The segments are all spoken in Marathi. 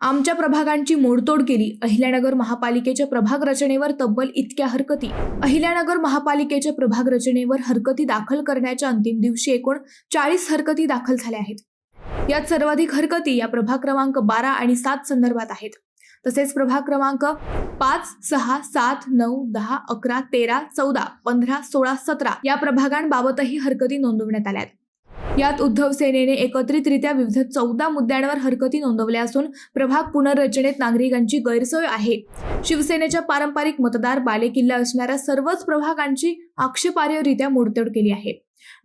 आमच्या प्रभागांची मोडतोड केली. अहिल्यानगर महापालिकेच्या प्रभाग रचनेवर तब्बल इतक्या हरकती. अहिल्यानगर महापालिकेच्या प्रभाग रचनेवर हरकती दाखल करण्याच्या अंतिम दिवशी एकूण चाळीस हरकती दाखल झाल्या आहेत. यात सर्वाधिक हरकती या प्रभाग क्रमांक बारा आणि सात संदर्भात आहेत. तसेच प्रभाग क्रमांक पाच सहा सात नऊ दहा अकरा तेरा चौदा पंधरा सोळा सतरा या प्रभागांबाबतही हरकती नोंदवण्यात आल्यात यात उद्धव सेनेने एकत्रितरित्या विविध चौदा मुद्द्यांवर हरकती नोंदवल्या असून प्रभाग पुनर्रचनेत नागरिकांची गैरसोय आहे. शिवसेनेच्या पारंपरिक मतदार बालेकिल्ला असणाऱ्या सर्वच प्रभागांची आक्षेपार्हरित्या मोडतोड केली आहे.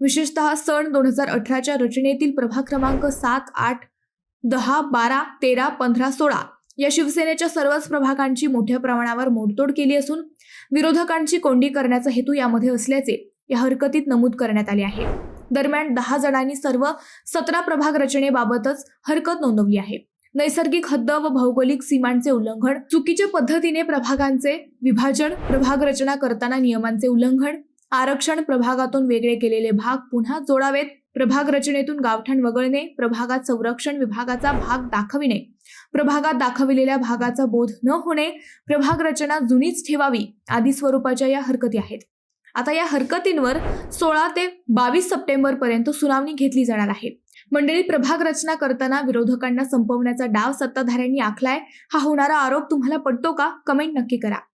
विशेषतः सन दोन हजार अठराच्या रचनेतील प्रभाग क्रमांक सात आठ दहा बारा तेरा पंधरा सोळा या शिवसेनेच्या सर्वच प्रभागांची मोठ्या प्रमाणावर मोडतोड केली असून विरोधकांची कोंडी करण्याचा हेतू यामध्ये असल्याचे या हरकतीत नमूद करण्यात आले आहे. दरम्यान दहा जणांनी सर्व सतरा प्रभाग रचनेबाबतच हरकत नोंदवली आहे. नैसर्गिक हद्द व भौगोलिक सीमांचे उल्लंघन चुकीच्या पद्धतीने प्रभागांचे विभाजन प्रभाग रचना करताना नियमांचे उल्लंघन आरक्षण प्रभागातून वेगळे केलेले भाग पुन्हा जोडावेत प्रभाग रचनेतून गावठाण वगळणे प्रभागात संरक्षण विभागाचा भाग दाखविणे प्रभागात दाखविलेल्या भागाचा बोध न होणे प्रभाग रचना जुनीच ठेवावी आदी स्वरूपाच्या या हरकती आहेत. आता या हरकतींवर सोळा ते बावीस सप्टेंबर पर्यंत सुनावणी घेतली जाणार आहे. मंडळी प्रभाग रचना करताना विरोधकांना संपवण्याचा डाव सत्ताधाऱ्यांनी आखलाय. हा होणारा आरोप तुम्हाला पटतो का? कमेंट नक्की करा.